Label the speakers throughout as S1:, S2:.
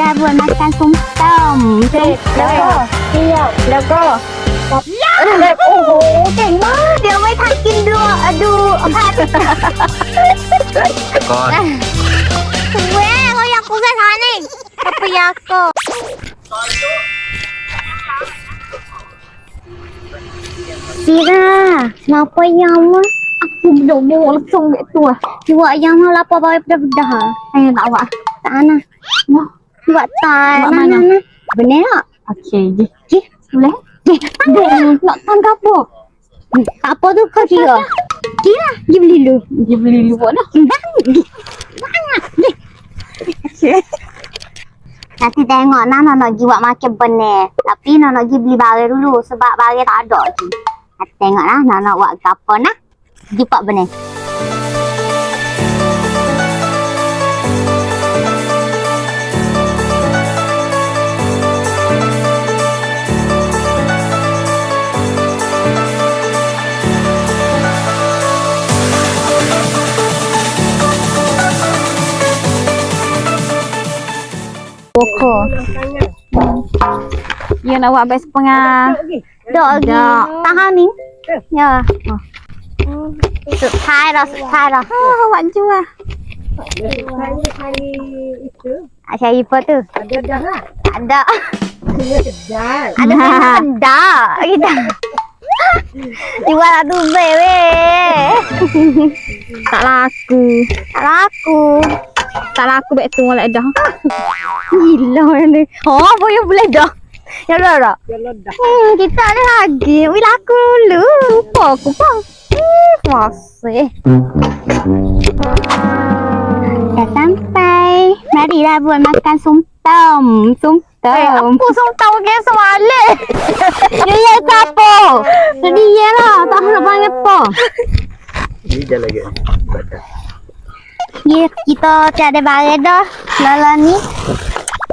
S1: ดาบวชมาการคุ้มต้มเด็ก
S2: แล้วก็เที่ยวแล้วก็แบบโอ้โหเจ๋งมาก
S1: เดี๋ยวไม่ทันกินดูอะดูพัน
S3: ก่อน
S1: เว้ยเขาอยากกูสถานีทรัยากรซีร่าเราไปยองวะา aku budak bawa langsung dek tu ah. Jiwa ayam lah apa baik dah dah. Saya tak awak. Buat tan.
S2: Buat mana?
S1: Benar tak?
S2: Okey.
S1: Okey. Boleh? Okey. Nak tan ke apa? Tak apa tu kau kira. Kira. Pergi beli dulu.
S2: Pergi beli dulu buat dah.
S1: Nanti tengok Nana nak pergi buat macam benar. Tapi Nana nak pergi beli barang dulu. Sebab barang tak ada lagi. Nanti tengok lah Nana buat apa nak. Pergi buat benar.
S2: Pokok. Ya nak buat best setengah.
S1: Dok lagi.
S2: Dok.
S1: Tahan ni. Ya. Oh. สุดท้ายเราสุดท้ายเรา
S2: Ah, awak jual.
S1: Asyik Ipa tu.
S4: Ada dah lah.
S1: Ada.
S4: Kena sedap.
S1: Ada memang sedap. Kita. Jual lah tu weh.
S2: Tak laku.
S1: Tak laku.
S2: Tak laku baik tu lah dah.
S1: Gila ni. Oh, boleh boleh dah. Ya dah dah.
S4: Jalan dah.
S1: Hmm, kita ada lagi. Wih laku dulu. Lupa aku pun. Hmm, masih. Dah sampai. Marilah buat makan sumpam. Sumpam.
S2: Eh, apa sumpah ke semalam?
S1: Dia ya siapa? Jadi ya lah. Tak nak panggil apa.
S3: Ini jalan lagi. Baca.
S1: Ya, kita tiada barang dah. Lala ni.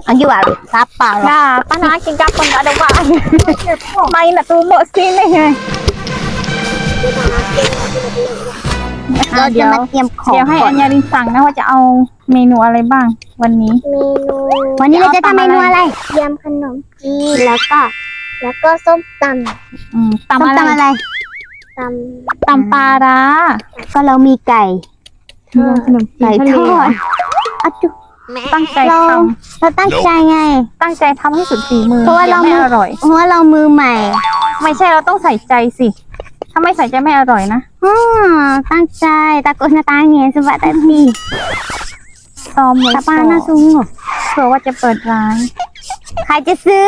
S1: Lagi walau. Siapa lah.
S2: Nah, tanah akin kapon tak ada buat. Main nak tumbuk sini. eh.
S1: เราจะมาเตรียมของ
S2: เดี๋ยวให้
S1: ก่อ
S2: อั
S1: น
S2: ญญารินสั่งนะว่าจะเอาเมนูอะไรบ้าง วันนี้
S5: เมนู
S1: วันนี้เราจะทำเมนูอะไร
S5: ยำขนมจีน
S1: แล้วก็
S5: แล้วก็ส้มต
S2: อืม
S1: ต้ม
S2: ตำอะไร
S1: ตำอะไรำ
S5: ต
S2: ตำปลาร้า
S1: ก็เรามีไก่
S2: ขนมจีน
S1: ไก่
S2: ทะ
S1: ท
S2: เล
S1: อดอะจุ
S2: ตั้งใจ
S1: เรา
S2: ท
S1: เราตั้งใจไงำ
S2: ตั้งใจทำให้สุดฝีมือ
S1: เพราะว่าเรา
S2: ไม่อร่อย
S1: เพราะว่าเรามือใหม่
S2: ไม่ใช่เราต้องใส่ใจสิ ถ้าไม่ใส่ใจไม่อร่อยนะ
S1: อ๋อตั้งใจตะโกนตาเงี้ยสบัดตาดี
S2: ซ้อมไว้
S1: ตาปา
S2: ก่อ
S1: หน้านสูงเหรอ
S2: เผื่อว่าจะเปิดร้าน
S1: ใครจะซื้อ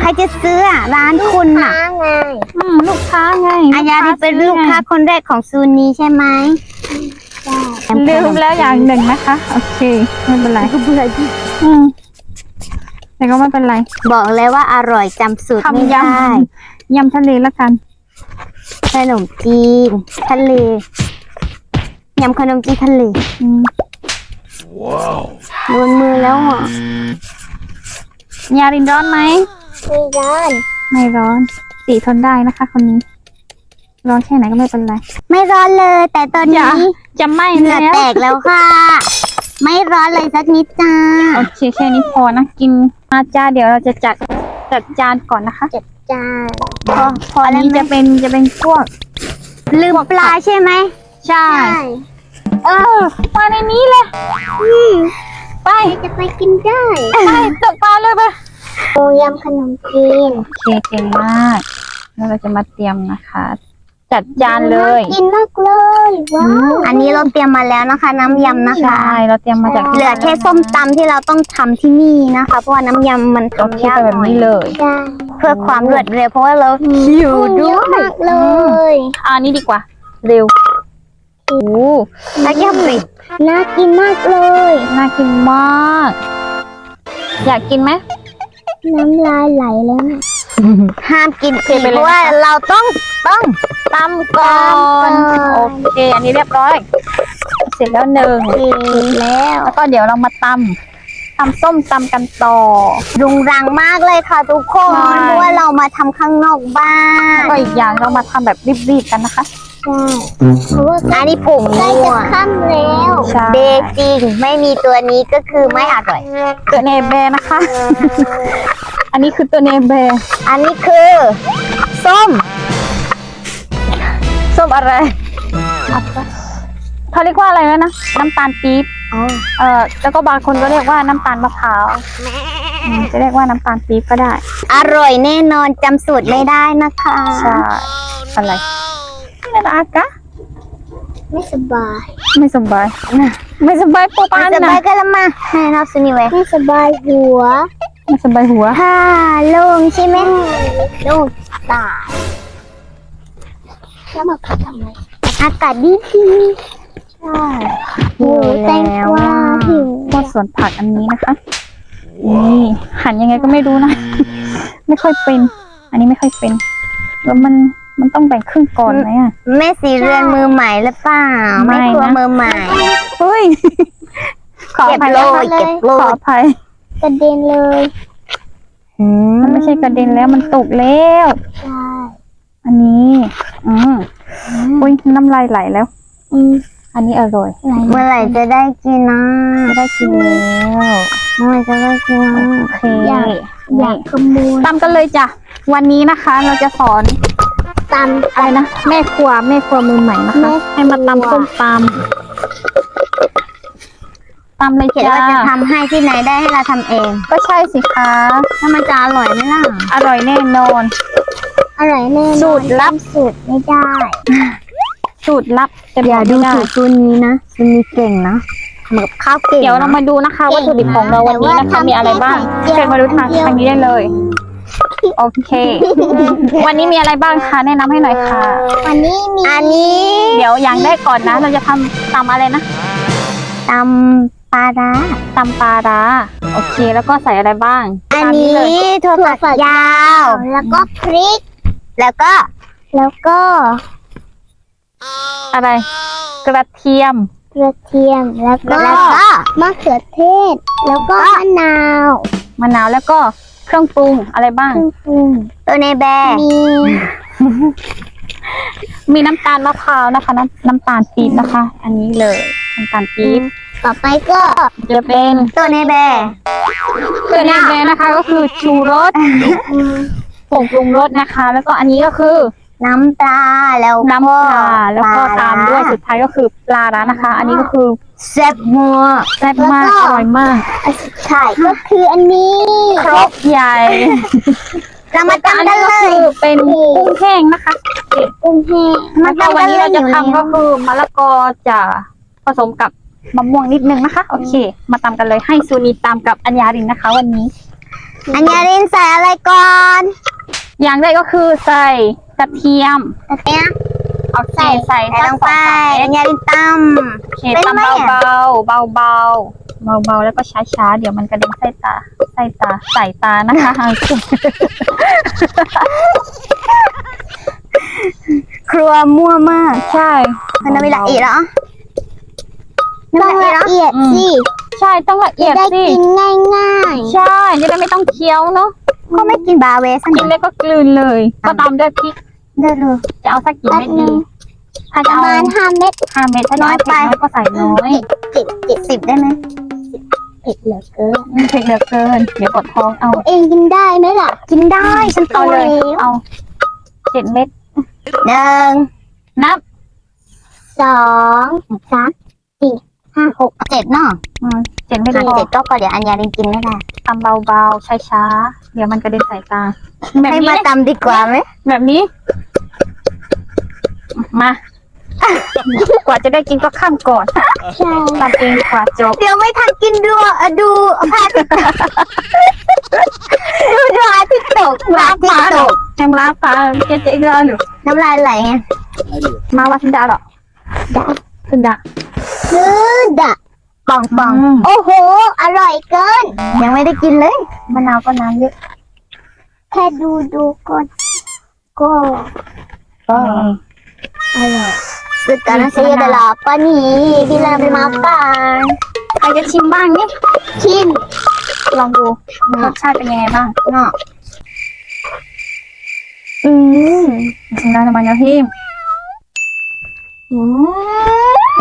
S1: ใครจะซื้ออะร้านคุณำอะ
S5: ค้าไง
S2: อืมลูกค้าไง
S1: อายาดิเป็นลูกค้าคนแรกของซูนีใช่ไหม
S2: ลืมแล้วอย่างหนึ่งนะคะ โอเค ไม่เป็นไร
S1: ก็เบื่อดิ
S2: อืมแต่ก็ไม่เป็นไร
S1: บอกเลยว่าอร่อยจำสูตรไม่
S2: ทำย
S1: ได้ำ
S2: ยำทะเลละกัน
S1: ขนมจีนทะเลยำขนมจีนทะเล
S2: อืม
S1: โดนมือแล้วอะ
S2: ยารินร้อนไหม
S5: มีร้าน
S2: ไม่ร้อน สีทนได้นะคะ คนนี้ ร้อนแค่ไหนก็ไม่เป็นไร
S1: ไม่ร้อนเลย แต่ตอน
S2: อย่า
S1: นี้
S2: จะไหม้
S1: เหงื่อ
S2: แล้ว
S1: แตกแล้วค่ะ ไม่ร้อนเลยสักนิดจ้า
S2: โอเคแค่นี้พอนะกินมาจ้าเดี๋ยวเราจะจัดจัดจานก่อนนะคะ
S5: จาน
S1: พอพอ
S2: อัน
S1: แล้ว
S2: นี้
S1: ไหม
S2: จะเป็นจะเป็นพวก
S1: ลืมปลาใช่ไหม
S2: ใช่
S5: ใช่
S2: เออมาในนี้เลยไป
S5: จะไปกินได้
S2: ไปตกปลาเลยไป
S5: โอยำขนมจีน
S2: โอเคเก่งมากแล้วเราจะมาเตรียมนะคะ จัดจานเลย
S5: กินมากเลยว้าว
S1: อันนี้เราเตรียมมาแล้วนะคะ น้ำยำนะคะ
S2: ใช่เราเตรียมมาจาก
S1: เหลือแค่ส้มตำที่เราต้องทำที่นี่นะคะ เพราะว่าน้ำยำมัน
S2: โอเค
S1: ทำยาก
S2: ไปแบบ
S1: หน่อย
S2: นี้เลย
S5: ใช่
S1: เพื่อความรวดเร็วเพราะว่าเราหิว
S5: คนเย
S1: ด้ว
S5: อะ
S1: ย
S5: มากเลย
S2: อ่านี่ดีกว่า เร็วโอ้โห
S1: แล้วก็ปิด
S5: น่ากินมากเลย
S2: น่ากินมาก อยากกินไหม
S5: น้ำลายไหลแล้วเนี่ย
S1: ห้ามกิน
S2: โอเค
S1: อีก
S2: ไปเลย
S1: เพราะว่า
S2: นะคะ
S1: เราต้องต้อง
S2: ตำก่อน
S5: ตำก่อน
S2: โอเค อันนี้เรียบร้อย เสร็จแล้วหนึ่ง
S1: กินแล้ว
S2: แล้วก็เดี๋ยวเรามาตำตำส้มตำกันต่อ
S1: รุงรังมากเลยค่ะทุกคน
S2: ใช่
S1: เพราะว่าเรามาทำข้างนอกบ้า
S2: แล้ว
S1: น
S2: ก็อีกอย่างเรามาทำแบบรีบๆกันนะคะ
S5: ใช่เพราะว่า
S1: อันนี้ผง
S5: ใกล้
S1: นั
S5: จะ
S1: ว
S5: ค่ำแล้ว
S2: ใช่
S1: เบจริงไม่มีตัวนี้ก็คือไม่อร่อย
S2: ตัวเนเบนะคะ อันนี้คือตัวเนเบ
S1: อันนี้คือส้ม
S2: ส้มอะไรเขาเรียกว่าอะไรแล้วนะ น้ำตาลปี๊บ
S1: อ๋อ
S2: เอ่อแล้วก็บางคนก็เรียกว่าน้ำตาลมะพร้าวอืมจะเรียกว่าน้ำตาลปี๊บก็ได้
S1: อร่อยแน่นอนจำสูตรไม่ได้นะคะ
S2: ใช่อะไรไม่ได้อากะ
S5: ไม่สบาย
S2: ไม่สบาย ไม่สบายปูปาน
S1: สบา
S2: นะ
S1: ยก็ละมาให้เราสุนิเว
S5: ไม่สบายหัว
S2: ไม่สบายหัว
S1: ฮ่าโล่งใช่ไหม
S5: ลูกตายแล้วมาพักทำไม
S1: อากาศดีดี
S5: ใช่
S1: หิว
S5: แตง
S1: แล้ว
S5: กวาหิว
S2: ก็สวนผักอันนี้นะคะนี่หั่นยังไงก็ไม่รู้นะ ไม่ค่อยเป็น อันนี้ไม่ค่อยเป็น แล้วมันมันต้องแบ่งครึ่งก่อนไหมอะ
S1: แม่สีเรือนมือใหม่หรือเปล่า
S2: ไม่
S1: ไม่ครัว
S2: นะ
S1: มือใหม่
S2: เฮ้ยขออ
S1: เก็บ
S2: ภัย
S1: โล
S2: นะคะ
S1: ยเก็บโล
S2: ขอยอภัย
S5: กระเด็นเลย
S1: อื
S2: มันไม่ใช่กระเด็นแล้วมันตกแล้ว
S5: ใช่
S2: อันนี้ อืมอุ้ยน้ำลายไหลแล้ว
S5: อืม
S2: อันนี้อร่อย
S1: เมื่อไหร่จะได้กินนะ
S2: ไม่ได้กินแล้ว
S1: เมื่อไหร่จะได้กินนะ
S2: โอเค
S5: อยากอยากขโมย
S2: ตามกันเลยจ้ะ วันนี้นะคะเราจะสอน
S5: ตาม
S2: อะไรนะ แม่ครัวแม่ครัวมือใหม่นะคะ ให้มาตำส้มตำ ตำเลย
S1: เขียน
S2: จ้า
S1: ว่าจะทำให้ที่ไหนได้ให้เราทำเอง
S2: ก็ใช่สิคะ
S1: ถ้ามันจะอร่อยไหมล่ะ
S2: อร่อยแน่นอน
S5: อร่อยแน่นอน
S2: สูตรลับ
S5: สูตรไม่ได้
S2: สูตรลับแต่
S1: อย่า
S2: บอก
S1: ดู
S2: ไม่ได้
S1: ถูกตัวนี้นะตัวนี้เก่งนะทำกับข้าวเก่ง
S2: เดี๋ยวเรามาดูนะคะวัตถุดิบของเราวันนี้นะคะ มีอะไรบ้างเชิญมาดูทางทางนี้ได้เลย โอเค วันนี้มีอะไรบ้างคะแนะนำให้หน่อยค่ะ
S5: วันนี้มี
S1: อันนี้
S2: เดี๋ยวอย่างแรกก่อนนะ เราจะทำตำอะไรนะ
S1: ตำ ปลาร้า
S2: ตำปลาร้าโอเค แล้วก็ใส่อะไรบ้าง
S1: อัน
S2: ตาม
S1: นี้
S2: เลย
S1: ถั่วฝักยาว
S5: แล้วก็พริก
S1: แล้วก็
S5: แล้วก็
S2: อะไร กระเทียม
S5: กระเทียม แล้วก็
S1: แล้วก็
S5: มะเขือเทศ แล้วก็มะนาว
S2: มะนาวแล้วก็เครื่องปรุงอะไรบ้าง
S5: เครื่องปรุง
S1: ตัวในแบร์
S5: มี
S2: มีน้ำตาลมะพร้าวนะคะ น้ำน้ำตาลปี๊บนะคะ อันนี้เลยน้ำตาลปี๊บ
S5: ต่อไปก็
S2: จะเป็น
S1: ตัวในแบร์
S2: ตัวนี้เลยนะคะ ก็คือชูรสผงปรุงรสนะคะ แล้วก็อันนี้ก็คือ
S1: น้ำปลาแล้วก็
S2: น้ำปลาแล้วก็
S1: ปล
S2: ตามด้วยสุดท้ายก็คือปลาร้านะคะ อันนี้ก็คือ
S1: แซ่บมัว
S2: แซ่บมากอร่อยมาก
S5: อันสุดท้ายก็คืออันนี้
S2: ครบใหญ่
S1: เรามา
S2: อัน
S1: ตำกั
S2: นี้
S1: น
S2: ก็
S1: เล
S2: คื
S1: ย
S2: อเป็นกุ้งแห้งนะคะ
S5: กุ้งแห้ง
S1: มา
S2: แล้วก็
S1: ตำ
S2: วัน
S1: กัน
S2: นี้
S1: เลย
S2: เราจะ
S1: อยู่
S2: ทำก็คือมะละกอจะผสมกับ มะม่วงนิดนึงนะคะ โอเค มาตำกันเลยให้ซูนีตามกับอัญญารินนะคะ วันนี้
S1: อัญญารินใส่อะไรก่อน
S2: อย่างแรกก็คือใส่กระเทียม
S1: แต่เนี้ย
S2: เอาใส่ใส่
S1: ใส่ลงไปอัญญารินต
S2: โอเค
S1: เป็นไหม
S2: ตำ
S1: อะ
S2: เบาๆเบาๆเบาๆแล้วก็ช้าๆเดี๋ยวมันกระเด็นใส่ตาใส่ตาใส่ตานะคะำ
S1: ครัวมั่วมาก
S2: ใช่
S1: มันไม่ละเอียดเหรอ
S5: ต้องละเอียดสิ
S2: ใช่ต้องละเอียด
S5: ได้
S2: สิ
S5: กินง่าย
S2: ใช่จะได้ไม่ต้องเคี้ยวเนาะ
S1: ก็ไม่กินบาเวส
S2: กินแล้วก็กลืนเลย ก็ตามด้วยพริก
S1: ได้เลย
S2: จะเอาสักกี่เม็ดดีถ้า
S5: ๆป
S2: จะ
S5: ระ
S2: เอา
S5: มาณห้าเม็ด
S2: ห้าเม็ดถ้าจะเอาเผ็ดน้อยก็ใส่น้อย
S5: เจ็ดเจ็ด
S1: สิบได้ไหม
S5: เผ็ดเหลือเกิน
S2: อืมเผ็ดเหลือเกิน เดี๋ยวปวดท้องเอา
S5: ตัวเองกินได้ไหมล่ะ
S1: กินได้ฉันโต
S2: เอาเล
S1: แล้
S2: ยวเอาเจ็ดเม็ด
S1: หนึ่ง
S2: นับ
S5: สองสามสี่ ห้าหก
S1: เจ็ดเนาะ
S2: อืมเจ็ดเม็ด
S1: อะ
S2: พอ
S1: เจ็ดก็พอเดี๋ยวอัญญารินกินไม่ได้
S2: ตำเบาๆช้าๆเดี๋ยวมันกระเด็นใส่ตาแบบ
S1: ให้
S2: นี้
S1: มาตำดีกว่าไหม
S2: แบบนี้ มา กว่าจะได้กินก็ข้ามก่อน
S5: ใช่
S2: ตำเองดีกว่าจบ
S1: เดี๋ยวไม่ทันกินดูอะดูพระอาทิตย์ดูดวงอาทิตย์ตกพระอาทิตย์ตก
S2: แฮมลาฟ้าเจ๊เจ๊ก็หรือ
S1: น้ำลายไหลไง
S2: มาว่าทินดาหรอ
S5: ได้
S2: ทินดา
S5: คือดะ
S1: ป่องป่อง
S2: อืม
S5: โอ้โห อร่อยเกิน
S1: ยังไม่ได้กินเลย
S2: มะนาวก็น้ำเยอะ
S5: แค่ดูดูก็ก็
S2: ก็
S5: อร่อย
S1: Sekarang saya dah lapar ni. Bila nak makan.
S2: ใครจะชิมบ้างนี่
S5: ชิม
S2: ลองดูรสชาติเป็นยังไงบ้าง
S1: Nak.
S2: อืมชิมได้ทำไมนะพี่
S1: อืมนาแต่
S2: ช่วงนี้นะเด็กเราจะมาดูที่อืมตาตาแป๋วเลยอร่อย
S1: ใส่เลยใส่เลยใส่เลยใส่เลย
S2: อะใส่ใส่ใส่มาเลยจ้าอันยาลินใส่ก็ได้มาโอเคม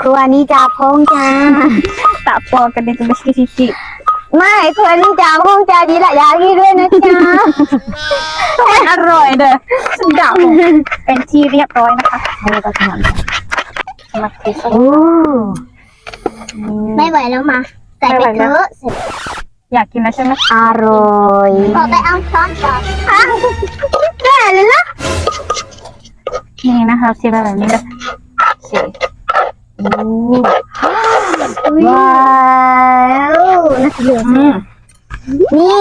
S1: ครัวนี้จะพงจ้า
S2: ตาปอกันเด็นจะไปชิชิชิ
S1: ไม่ครัวนี้จะพงจ้าดีละยากีด้วยนะจ๊ะ
S2: อร่อยเด้อสุดดาวเป็นที่เรียบร้อยนะคะ
S1: นี่ก็ขนม
S2: มาเทส
S1: โอ้
S5: ไม่ไหวแล้วมาใส่ไปเถอะเสร็จ
S2: อยากกินแล้วใช่ไหม
S1: อร่อย
S5: ขอไปเอาช้อนก่อน
S1: แก่เลยล่ะ
S2: นี่นะคะเทแบบนี้เลยโอเค
S1: ว้าวน่าจะเหลือ
S2: อืม
S1: นี่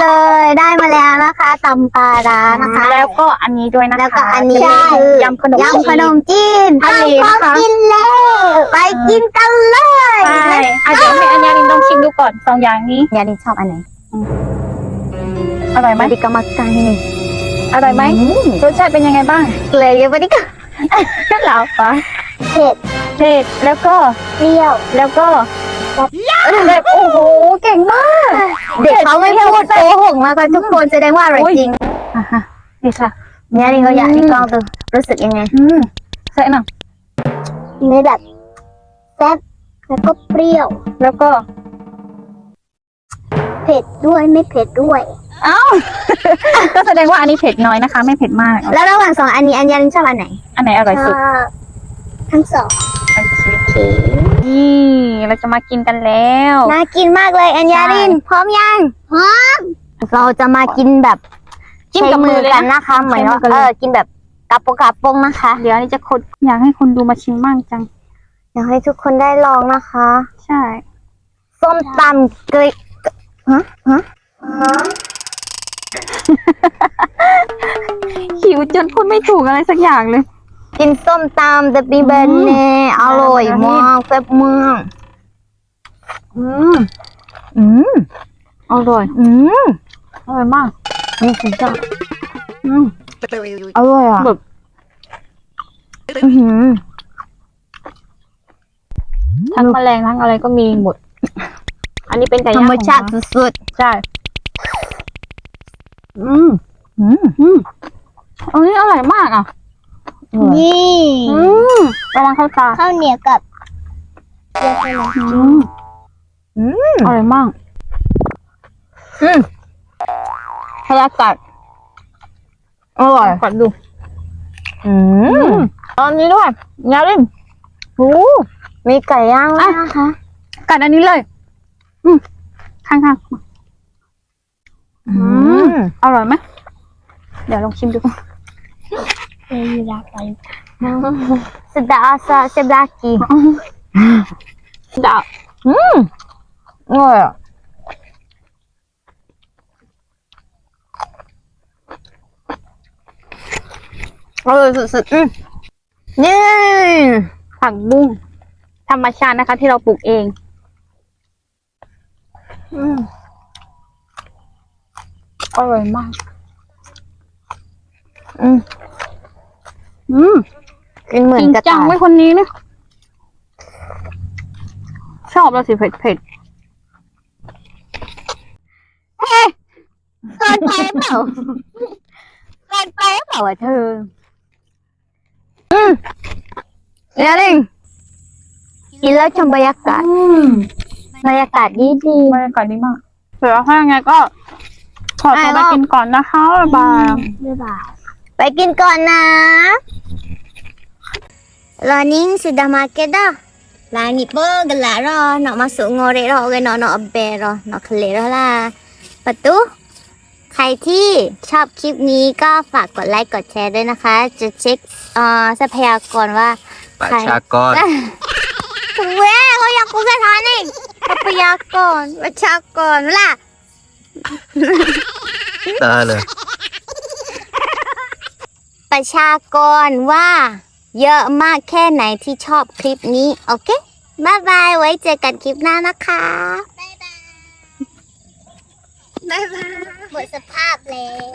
S1: เลยได้มาแล้วนะคะตำปลาร้านะคะ
S2: แล้วก็อันนี้ด้วยนะคะ
S1: แล้วก็อันนี้
S2: จะ
S1: คื
S2: เป็น
S1: อยำ
S2: ขนม
S1: ยำขนมจีน
S2: ทะเลนะคะ
S1: กินแล้วไปกินกันเลย
S2: ใช่อะเดี๋ยวให้อัญญาลินลองชิมดูก่อนสองอย่างนี้
S1: ยาดินชอบอันไหน
S2: อร่อยไหม
S1: มาดิกามากันนี่
S2: อร่อยไหมรสชาติเป็นยังไงบ้าง
S1: เลยยังมาดิกา
S2: เหลาปะ
S5: เผ็ด
S2: เผ็ดแล้วก็
S5: เปรี้ยว
S2: แล้วก็แบบโอ้โห เก่งมาก
S1: เด็กเขาไม่พูดโกหกนะคะทุกคนแสดงว่าอร่อยจริง
S2: อะฮะดีค่ะ
S1: ยาดินก็อยากให้ลองดูรู้สึกยังไง
S2: อืมใส่หน่อย
S5: มีแบบแซ่บแล้วก็เปรี้ยว
S2: แล้วก็
S5: เผ็ดด้วยไม่เผ็ดด้วย
S2: เอ้าก็แสดงว่าอันนี้เผ็ดน้อยนะคะ ไม่เผ็ดมาก
S1: แล้วระหว่างสองอันนี้อันยาดินชอบอันไหน
S2: อันไหนอร่อยสุด
S5: ชอบทั้งสอง
S2: โอ เค นี่เราจะมากินกันแล้ว
S1: น่ากินมากเลยอันยาดิน พร้อมยังพร้อม เราจะมากินแบบ
S2: จิ้มกับมือเลย
S1: กัน
S2: นะ
S1: นะคะ เหมือนว่า
S2: ใช้มือกันเลย
S1: เออกินแบบกระปงกระปงนะคะ
S2: เดี๋ยวอันนี้จะคนอยากให้คนดูมาชิมบ้างจัง
S1: อยากให้ทุกคนได้ลองนะคะ
S2: ใช่
S1: ส้มตำเกยฮะฮะ
S2: หิวจนพูดไม่ถูกอะไรสักอย่างเลย
S1: กินส้มตำแต่ปีเบนเน่อร่อยมากแซ่บมากอืมอืม
S2: อร่อย
S1: อืม
S2: อร่อยมาก
S1: นี่สุดยอด
S2: อืม
S1: อร่อยอะ
S2: แบบ
S1: อื้อหือ
S2: ทั้งแมลงทั้งอะไรก็มีหมด อันนี้เป็นไก่
S1: ธร
S2: ย่าง
S1: รมชาติ
S2: ของ
S1: สุด
S2: ใช่อืม
S1: ๆอืม
S2: อืมอันนี้อร่อยมากอะ
S5: นี่
S2: อืมระวังเข้าตา
S5: ข้าวเหนียวกับ
S2: อืม
S1: อืม
S2: อร่อยมาก
S1: อืมพยากาศอร่อย
S2: กดดู
S1: อืม
S2: ตอนนี้ด้วยยาลิน
S1: โอ้มีไก่ย่างด้วยนะคะ
S2: กัดอันนี้เลย อืมข้างๆ
S1: อืม
S2: อร่อยไหมเดี๋ยวลองชิมดู
S5: เออรักไป
S1: Sedap asal sebelaki.
S2: ดาว
S1: Hmm. Oh ya. Oh, sudah. Hmm. Ni.
S2: ผักบุ้งธรรมชาตินะคะ ที่เราปลูกเอง
S1: อืม
S2: อร่อยมาก
S1: อืม
S2: อืม
S1: กินเหมื
S2: จ
S1: อน
S2: ริง
S1: กระ
S2: จัง
S1: ต่าย
S2: ไว้คนนี้เนี่ยชอบแล้วสิเผ็ดเผ็ด
S1: เกินไปเปล่าเกินไปเปล่าวะเธออืมเดี๋ยวนึงกินแล้วชมบรรยากาศบรรยากาศดีดี
S2: บรรยากาศดีมากเดี๋ยวถ้ายังไงก็ ขอตัวไปกินก่อนนะคะบ๊ายบาย
S5: บ๊ายบาย
S1: ไปกินก่อนนะ Learning sudah makan dah. Langit pun gelap dah. Nak masuk ngorek dah. Orang nak nak abel dah. Nak clear dah lah. Lepas tu ใครที่ชอบคลิปนี้ก็ฝากกดไลค์กดแชร์ด้วยนะคะ จะเช็คเอ่อทรัพยากรว่า
S3: Pak Syakor
S1: เว้ยเขาอยากกูแค่ทานเองทรัพยากรประชากรล่ะ
S3: Tak lah
S1: ประชากรว่า เยอะมากแค่ไหนที่ชอบคลิปนี้ โอเคบายบาย ไว้เจอกันคลิปหน้านะคะบายบายบายบายหมดสภาพแล้ว